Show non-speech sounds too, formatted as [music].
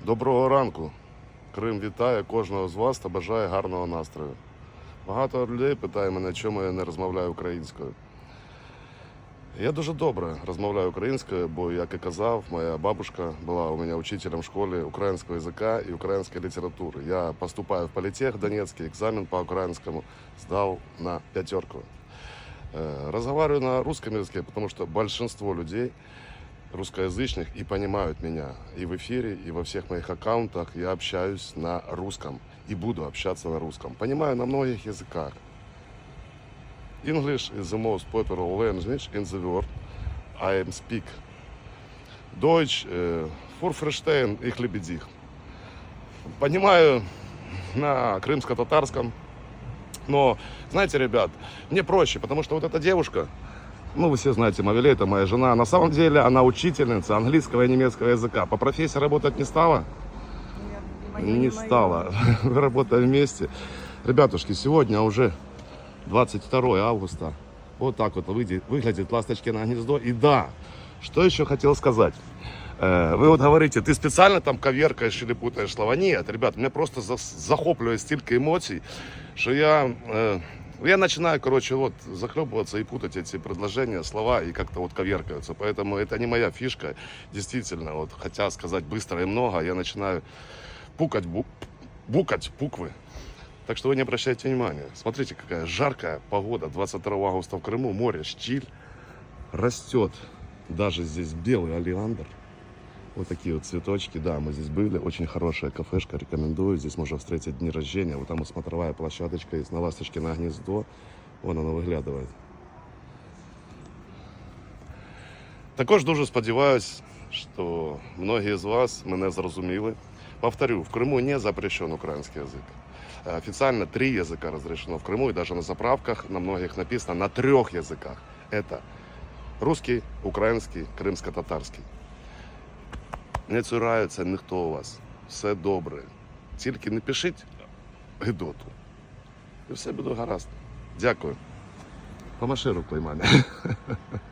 Доброго ранку. Крим вітає кожного з вас та бажає гарного настрою. Багато людей питає мене, чому я не розмовляю українською. Я дуже добре розмовляю українською, бо, як і казав, моя бабушка була у мене учителем в школі українського язика і української літератури. Я поступаю в політех Донецький, екзамен по українському здав на пятерку. Э, Разговариваю на русском языке, потому что большинство людей русскоязычных и понимают меня. И в эфире, и во всех моих аккаунтах я общаюсь на русском и буду общаться на русском. Понимаю на многих языках. English is the most popular language in the world. I am speak. Deutsch, э, für verstehen ich лебедих. Понимаю на крымско-татарском. Но, знаете, ребят, мне проще, потому что вот эта девушка, ну, вы все знаете, Мавиле, это моя жена. На самом деле она учительница английского и немецкого языка. По профессии работать не стала? Не стала. [laughs] Мы работаем вместе. Ребятушки, сегодня уже 22 августа. Вот так вот выйдет- выглядит ласточкино гнездо. И да, что еще хотел сказать. Э, Вы вот говорите, ты специально там коверкаешь или путаешь слова. Нет, ребят, меня просто захопливает столько эмоций, что я, я начинаю, короче, вот захлебываться и путать эти предложения, слова и как-то вот коверкаются. Поэтому это не моя фишка. Действительно, вот хотя сказать быстро и много, я начинаю пукать, бу- букать буквы. Так что вы не обращайте внимания. Смотрите, какая жаркая погода. 22 августа в Крыму, море, штиль. Растет даже здесь белый олеандр. Вот такие вот цветочки. Да, мы здесь были. Очень хорошая кафешка, рекомендую. Здесь можно встретить дни рождения. Вот там вот смотровая площадочка есть на ласточке на гнездо. Вон оно виглядає. Також дуже сподіваюсь, що многие з вас мене зрозуміли. Повторю, в Крыму не запрещен украинский язык. Э, Официально три языка разрешено в Крыму, и даже на заправках на многих написано на трех языках. Это русский, український, кримсько-татарський. Не цураються ніхто у вас. Все добре. Тільки не пишіть гидоту. І все буде гаразд. Дякую. Помаши рукою, мамі. [laughs]